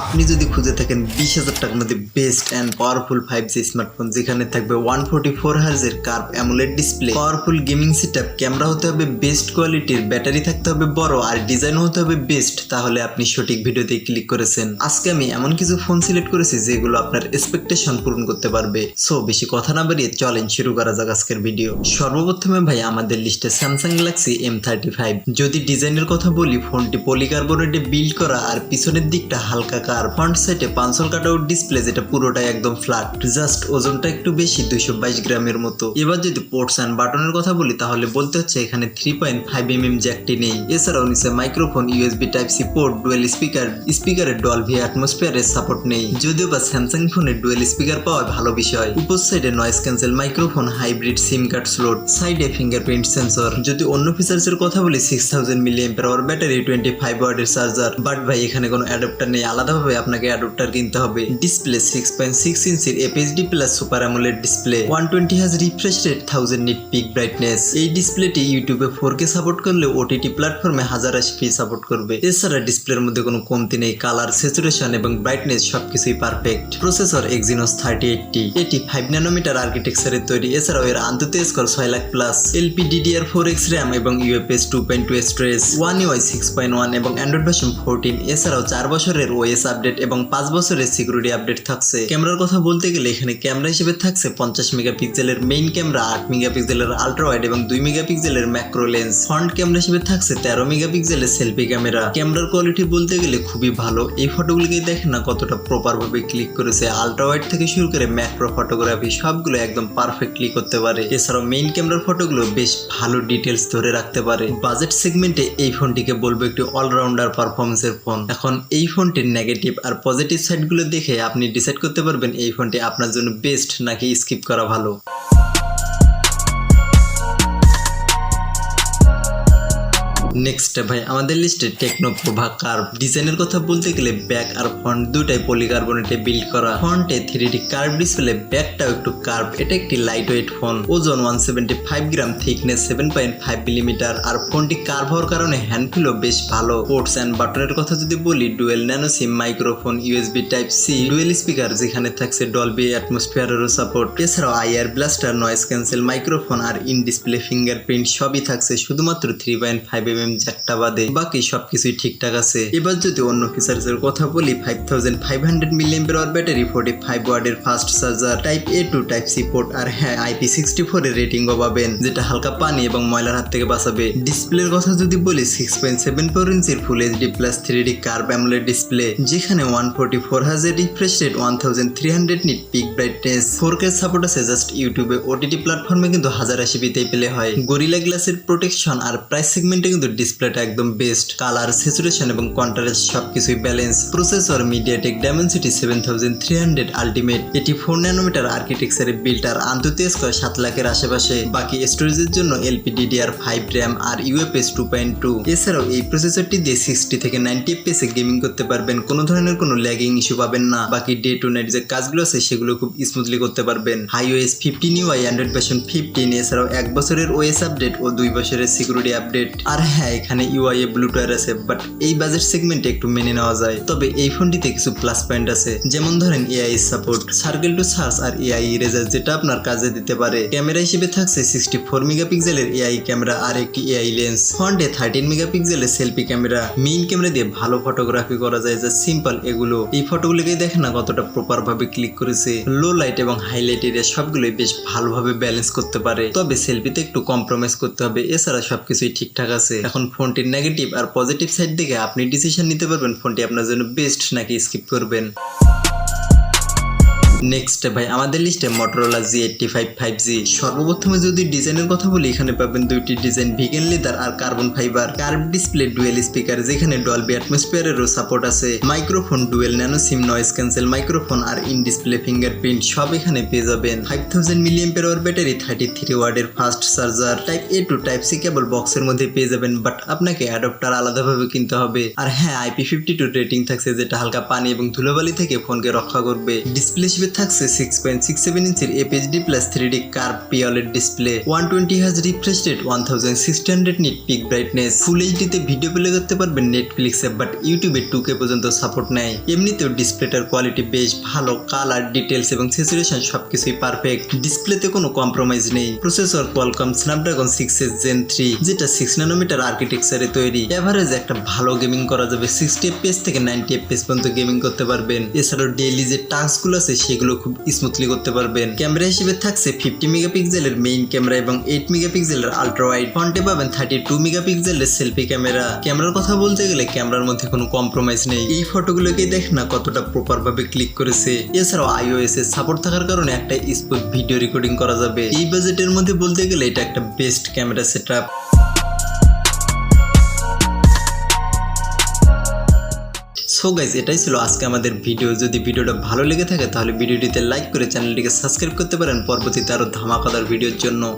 আপনি যদি খুঁজে থাকেন বিশ হাজার টাকার মধ্যে best and powerful five G smartphone যেখানে থাকবে one forty four হার্জের curve AMOLED display powerful gaming set camera হতে হবে বেস্ট কোয়ালিটির ব্যাটারি থাকতে হবে বড় আর ডিজাইন হতে হবে বেস্ট তাহলে আপনি সঠিক ভিডিওতে ক্লিক করেছেন। আজকে আমি এমন কিছু ফোন সিলেক্ট করেছি যেগুলো আপনার এক্সপেকটেশন পূরণ করতে পারবে। সো বেশি কথা না বাড়িয়ে চলেন শুরু করা যাক আজকের ভিডিও সর্বপ্রথমে ভাই, আমাদের লিস্টে Samsung Galaxy M thirty five যদি ডিজাইনের কথা বলি ফোনটি পলিকার্বনেটে বিল্ড করা আর পিছনের দিকটা হালকা কার ফ্রন্ট সাইডে পাঁচশোল কাটাউট ডিসপ্লে যেটা পুরোটাই একদম ফ্ল্যাট জাস্ট ওজনটা একটু বেশি, দুইশো বাইশ গ্রামের মতো। এবার যদি পোর্টস অ্যান্ড বাটনের কথা বলি, তাহলে বলতে হচ্ছে এখানে three point five M M জ্যাকটি নেই। এছাড়াও নিচে microphone USB type C port dual speaker স্পিকারের ডলভি অ্যাটমসফিয়ারের সাপোর্ট নেই। যদিও বা স্যামসাং ফোনে ডুয়েল স্পিকার পাওয়া ভালো বিষয়। উপর সাইডে noise cancel microphone hybrid SIM card slot সাইডে ফিঙ্গারপ্রিন্ট সেন্সর যদি অন্য ফিচার্স এর কথা বলি six thousand milli ampere hour battery twenty five ওয়ার্ডের চার্জার বাট ভাই, এখানে কোনো অ্যাডাপ্টার নেই আলাদাভাবে আপনাকে অ্যাডাপ্টার কিনতে হবে। ডিসপ্লে সিক্স পয়েন্ট সিক্স ইঞ্চির এপিএসডি plus super AMOLED display one twenty হাজ refresh rate thousand nit peak brightness এই ডিসপ্লেটি ইউটিউবে ফোর কে সাপোর্ট করলে ওটিটি প্ল্যাটফর্মে হাজার আশি পি সাপোর্ট করবে। এছাড়া ডিসপ্লের মধ্যে কোনো কমতি নেই। কালার স্যাচুরেশন এবং ব্রাইটনেস সবকিছুই perfect processor Exynos thirty eighty এটি ফাইভ ন্যানোমিটার আর্কিটেকচারের তৈরি। এছাড়াও এর আন্ততে স্কোর ছয় lakh plus LP DDR four X RAM এবং UFS two point two stress One UI six point one এবং অ্যান্ড্রয়েড ভার্সন ফোরটিন এছাড়াও চার বছরের ওএস আপডেট এবং পাঁচ বছরের সিকিউরিটি আপডেট থাকছে। ক্যামেরার কথা বলতে গেলে এখানে ক্যামেরা হিসেবে থাকছে পঞ্চাশ মেগাপিক্সেলের মেইন ক্যামেরা, আট মেগাপিক্সেলের আল্ট্রা ওয়াইড এবং দুই মেগাপিক্সেলের ম্যাক্রো লেন্স ফ্রন্ট ক্যামেরা হিসেবে থাকছে তেরো মেগাপিক্সেলের সেলফি ক্যামেরা ক্যামেরার কোয়ালিটি বলতে গেলে খুবই ভালো। এই ফটোগুলিকে দেখেন না কতটা প্রপার ভাবে ক্লিক করেছে। আল্ট্রা ওয়াইড থেকে শুরু করে ম্যাক্রো ফটোগ্রাফি সবগুলো একদম পারফেক্ট ক্লিক করতে পারে। এছাড়াও মেইন ক্যামেরার ফটোগুলো বেশ ভালো ডিটেলস ধরে রাখতে পারে। বাজেট সেগমেন্টে এই ফোনটিকে বলব একটি অলরাউন্ডার পারফরমেন্সের ফোন এখন এই ফোনটির নেগেটিভ আর পজিটিভ সাইডগুলো দেখে আপনি ডিসাইড করতে পারবেন এই ফোনটি আপনার জন্য বেস্ট নাকি স্কিপ করা ভালো। নেক্সট ভাই, আমাদের লিস্টে টেকনো প্রভা কার্ভ ডিজাইনের কথা বলতে গেলে ব্যাক আর ফ্রন্ট দুটাই পলিকার্বনেটে বিল্ড করা। ফ্রন্টে থ্রি ডি কার্ভ ডিসপ্লে ব্যাকটাও একটু কার্ভ এটা একটি লাইট ওয়েট ফোন ওজন one seventy five gram thickness seven point five millimetre আর ফোনটি কার্ভ হওয়ার কারণে হ্যান্ডফিলও বেশ ভালো। পোর্টস অ্যান্ড বাটনের কথা যদি বলি dual nano SIM microphone USB type C dual speaker যেখানে থাকছে ডলবি অ্যাটমসফিয়ারেরও সাপোর্ট এছাড়াও IR blaster noise cancel microphone R in display fingerprint সবই থাকছে, শুধুমাত্র three point five M M জ্যাকটা বাদে, বাকি সবকিছুই ঠিকঠাক আছে। এবার যদি অন্য ফিচার্স এর কথা বলি five thousand five hundred million hour battery forty five ওয়ার্ডের fast charger type A to type C port আর হ্যাঁ আইপি সিক্সটি ফোর এর রেটিংও পাবেন, যেটা হালকা পানি এবং ময়লার হাত থেকে বাঁচাবে। ডিসপ্লের কথা যদি বলি সিক্স পয়েন্ট সেভেন ফোর ইঞ্চির full HD plus three D curve AMOLED display যেখানে ওয়ান ফোর্টি ফোর হাজার refresh rate one thousand three hundred nit peak brightness four K support আছে জাস্ট ইউটিউবে ওটিটি প্ল্যাটফর্মে কিন্তু হাজার আশি বিতেই পেলে হয়। গরিলা গ্লাসের প্রোটেকশন আর প্রাইস সেগমেন্টে কিন্তু ডিসপ্লেটা একদম বেস্ট কালার স্যাচুরেশন এবং কন্ট্রাস্ট সবকিছুই balance processor MediaTek Dimensity seven thousand three hundred ultimate এটি ফোর ন্যানোমিটার আর্কিটেকচারে বিল্ড আর আন্তর্জাতিক স্কোয়ার সাত লাখের আশেপাশে। বাকি স্টোরেজের জন্য এলপি ডিডিআর ফাইভ র্যাম আর ইউএফএস টু পয়েন্ট টু এছাড়াও এই প্রসেসরটি দিয়ে সিক্সটি থেকে নাইনটি এ গেমিং করতে পারবেন, কোনো ধরনের কোনো ল্যাগিং ইস্যু পাবেন না। বাকি ডে টু নাইট যে কাজগুলো আছে, সেগুলো খুব স্মুথলি করতে পারবেন। Hi OS fifteen UI Android version fifteen এছাড়াও এক বছরের ওএস আপডেট ও দুই বছরের সিকিউরিটি আপডেট আর হ্যাঁ এখানে ইউআই এ ব্লুটুয়ার আছে বাট এই বাজেট সেগমেন্টে একটু মেনে নেওয়া যায়। তবে এই ফোনটিতে কিছু প্লাস পয়েন্ট আছে, যেমন ধরেন AI support circle to search R AI eraser যেটা আপনার কাজে দিতে পারে। ক্যামেরা হিসেবে থাকছে সিক্সটি ফোর মেগাপিক্সেলের এআই ক্যামেরা আর একটি এআই লেন্স ফ্রন্টে থার্টিন মেগাপিক্সেলের সেলফি ক্যামেরা মেইন ক্যামেরা দিয়ে ভালো ফটোগ্রাফি করা যায় যা সিম্পল এগুলো। এই ফটোগুলোকে দেখেন না কতটা প্রপার ভাবে ক্লিক করেছে। লো লাইট এবং হাইলাইট এরিয়া সবগুলোই বেশ ভালোভাবে ব্যালেন্স করতে পারে। তবে সেলফিতে একটু কম্প্রোমাইজ করতে হবে, এছাড়া সবকিছুই ঠিকঠাক আছে। এখন ফোনটির নেগেটিভ আর পজিটিভ সাইড দেখে আপনি ডিসিশন নিতে পারবেন, ফোনটি আপনার জন্য বেস্ট নাকি স্কিপ করবেন। নেক্সট ভাই, আমাদের লিস্টে Motorola G eighty five five G সর্বপ্রথমে যদি ডিজাইনের কথা বলি, এখানে পাবেন দুইটি ডিজাইন ভিগেন লেদার আর carbon fibre curve display dual speaker যেখানে ডলবি অ্যাটমসফিয়ারেরও সাপোর্ট আছে। Microphone dual nano SIM noise cancel microphone R in display fingerprint সব এখানে পেয়ে যাবেন। Five thousand million per battery thirty three ওয়ার্ডের fast charger type A to type C cable বক্সের মধ্যে পেয়ে যাবেন বাট আপনাকে অ্যাডপ্টার আলাদাভাবে কিনতে হবে। আর হ্যাঁ আইপি ফিফটি টু রেটিং থাকছে, যেটা হালকা পানি এবং ধুলোবালি থেকে ফোনকে রক্ষা করবে। ডিসপ্লে হিসেবে থাকছে সিক্স পয়েন্ট সিক্স সেভেন ইঞ্চির এপিএইচডি plus three D curve pOLED display one twenty হাজ refresh rate one thousand sixty hundred nit peak brightness full এইচডিতে video play করতে পারবেন নেটফ্লিক্সে বাট ইউটিউবে টু কে পর্যন্ত সাপোর্ট নেয় এমনিতেও ডিসপ্লেটার কোয়ালিটি বেশ ভালো কালার ডিটেলস এবং স্যাচুরেশন সবকিছুই পারফেক্ট ডিসপ্লেতে কোনো কম্প্রোমাইজ নেই। Processor Qualcomm Snapdragon six S Gen three যেটা সিক্স নানোমিটার আর্কিটেকচারে তৈরি। এভারেজ একটা ভালো গেমিং করা যাবে। সিক্সটি এফপিএস থেকে নাইনটি এফপিএস পর্যন্ত গেমিং করতে পারবেন। এছাড়াও ডেইলি যে টাস্কগুলো আছে, সেগুলো খুব স্মুথলি করতে পারবেন। ক্যামেরা হিসেবে থাকছে ফিফটি মেগাপিক্সেলের মেইন ক্যামেরা এবং এইট মেগাপিক্সেলের আলট্রা ওয়াইড ফ্রন্টে পাবেন থার্টি টু মেগাপিক্সেলের সেলফি ক্যামেরা। ক্যামেরার কথা বলতে গেলে ক্যামেরার মধ্যে কোনো কম্প্রোমাইজ নেই। এই ফটোগুলোকেই দেখ না কতটা প্রপার ভাবে ক্লিক করেছে। এছাড়াও আইওএস এর সাপোর্ট থাকার কারণে একটা স্মুথ ভিডিও রেকর্ডিং করা যাবে। এই বাজেটের মধ্যে বলতে গেলে এটা একটা best camera setup so guys এটাই ছিল আজকে আমাদের ভিডিও যদি ভিডিওটা ভালো লেগে থাকে, তাহলে ভিডিওটিতে লাইক করে চ্যানেলটিকে সাবস্ক্রাইব করতে পারেন। পরবর্তীতে আরও ধামাকাদার ভিডিওর জন্য।